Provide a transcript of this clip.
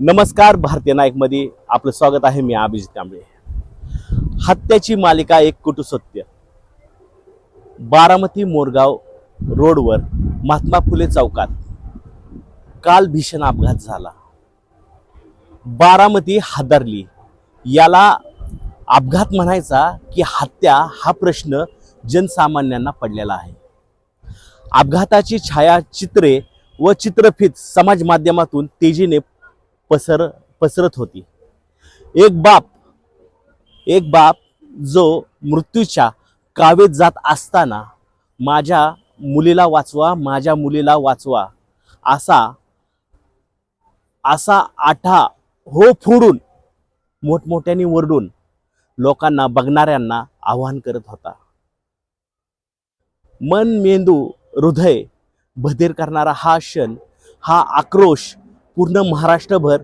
नमस्कार भारतीय नाईकमध्ये आपलं स्वागत आहे मी अभिजित कांबळे. हत्याची मालिका एक कुटुसत्य बारामती मोरगाव रोडवर महात्मा फुले चौकात काल भीषण अपघात झाला. बारामती हादरली. याला अपघात म्हणायचा की हत्या हा प्रश्न जनसामान्यांना पडलेला आहे. अपघाताची छायाचित्रे व चित्रफित समाज माध्यमातून तेजीने पसर पसरत होती. एक बाप एक बाप जो मृत्यूच्या कावेत जात असताना माझ्या मुलीला वाचवा माझ्या मुलीला वाचवा असा असा आठा हो फोडून मोठमोठ्याने वरडून लोकांना बघणाऱ्यांना आवाहन करत होता. मन मेंदू हृदय बधीर करणारा हा क्षण हा आक्रोश पूर्ण महाराष्ट्रभर